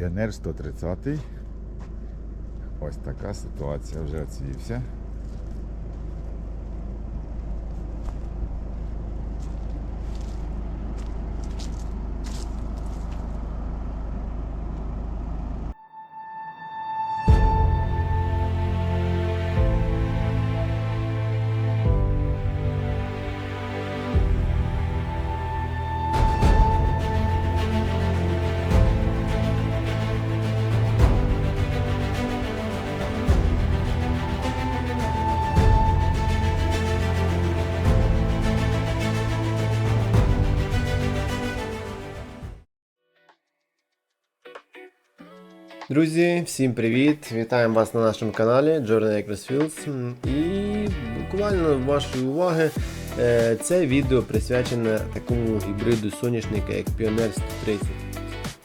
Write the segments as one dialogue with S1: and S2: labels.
S1: Піонер 130. Ось така ситуація вже оцвівся.
S2: Друзі, всім привіт! Вітаємо вас на нашому каналі Journey Across Fields. І буквально вашої уваги е, це відео присвячене такому гібриду соняшника, як Pioneer 130.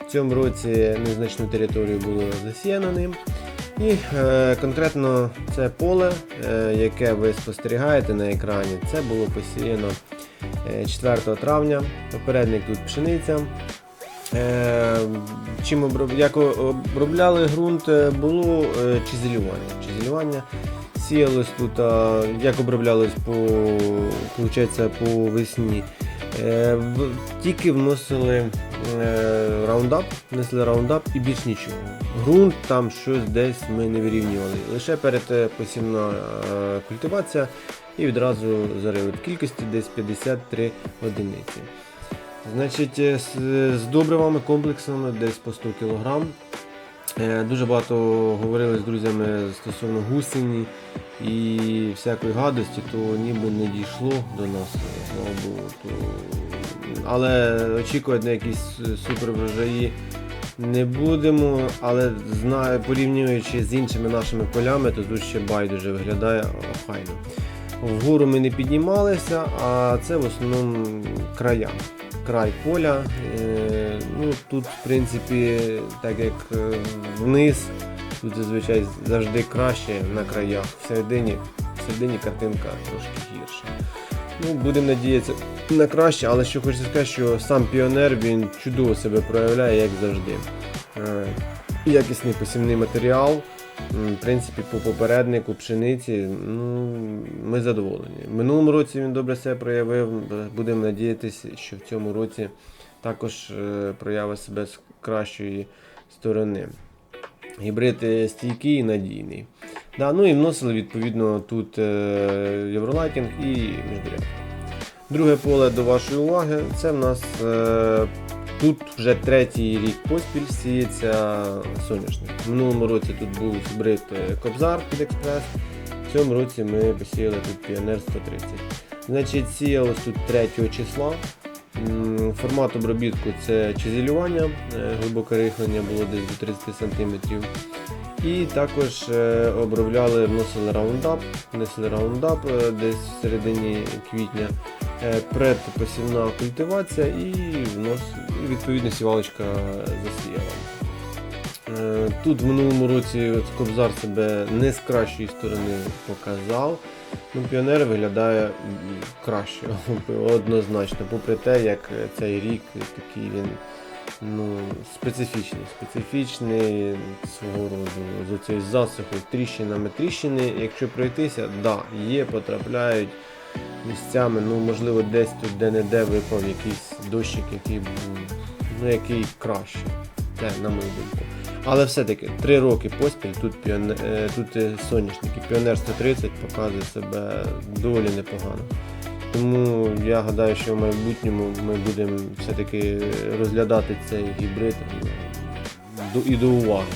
S2: В цьому році незначну територію було засіяно ним. І е, конкретно це поле, е, яке ви спостерігаєте на екрані, це було посіяно е, 4 травня. Попередник тут пшениця. Е, чим оброб... Як обробляли ґрунт, е, було е, чизелювання. Чизелювання сіялось тут, як оброблялось по, получається, по весні. Е, Тільки вносили раундап, внесли раундап і більш нічого. Ґрунт там щось десь ми не вирівнювали. Лише перед посівна культивація і відразу зарили в кількості десь 53 одиниці. Значить, е, з, з добривами комплексними десь по 100 кг. Е, Дуже багато говорили з друзями стосовно гусені і всякої гадості, то ніби не дійшло до нас, слава. То... Але очікувати на якісь супер врожаї не будемо, але знаю, порівнюючи з іншими нашими полями, то тут ще байдуже виглядає охайно. Вгору ми не піднімалися, а це в основному края. Край поля. Е, ну, тут, в принципі, так як е, вниз, тут зазвичай завжди краще на краях. всередині всередині картинка трошки гірша. Ну, будемо надіятися на краще, але що хочу сказати, що сам піонер він чудово себе проявляє, як завжди. Якісний посівний матеріал. В принципі, по попереднику пшениці ну, ми задоволені. В минулому році він добре себе проявив. Будемо надіятися, що в цьому році також е, проявить себе з кращої сторони. Гібрид е, стійкий і надійний. Да, ну і вносили відповідно тут е, євролайтінг і міждурядки. Друге поле до вашої уваги це в нас тут вже третій рік поспіль сіється соняшник. В минулому році тут був гібрид е, Кобзар під експрес. В цьому році ми посіяли тут Піонер 130. Значить, сіялось тут 3 числа. Формат обробітку це чизелювання, е, глибоке рихлення було десь до 30 см. І також е, обробляли, вносили раундап, внесли раундап десь в середині квітня, предпосівна культивація і відповідно сівалочка засіяла. Е, Тут в минулому році Кобзар себе не з кращої сторони показав. Ну, Піонер виглядає краще, однозначно, попри те, як цей рік такий він ну, специфічний, специфічний свого роду з оцією засухою, тріщинами тріщини. Якщо пройтися, да, є, потрапляють місцями, ну можливо десь тут де-не-де випав якийсь дощик, який був ну, який краще. Це на мою думку. Але все-таки 3 роки поспіль тут, піоне... е, тут соняшники. Піонер 130 показує себе доволі непогано. Тому я гадаю, що в майбутньому ми будемо все-таки розглядати цей гібрид і до уваги.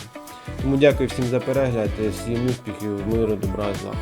S2: Тому дякую всім за перегляд, всім успіхів, миру, добра, зла.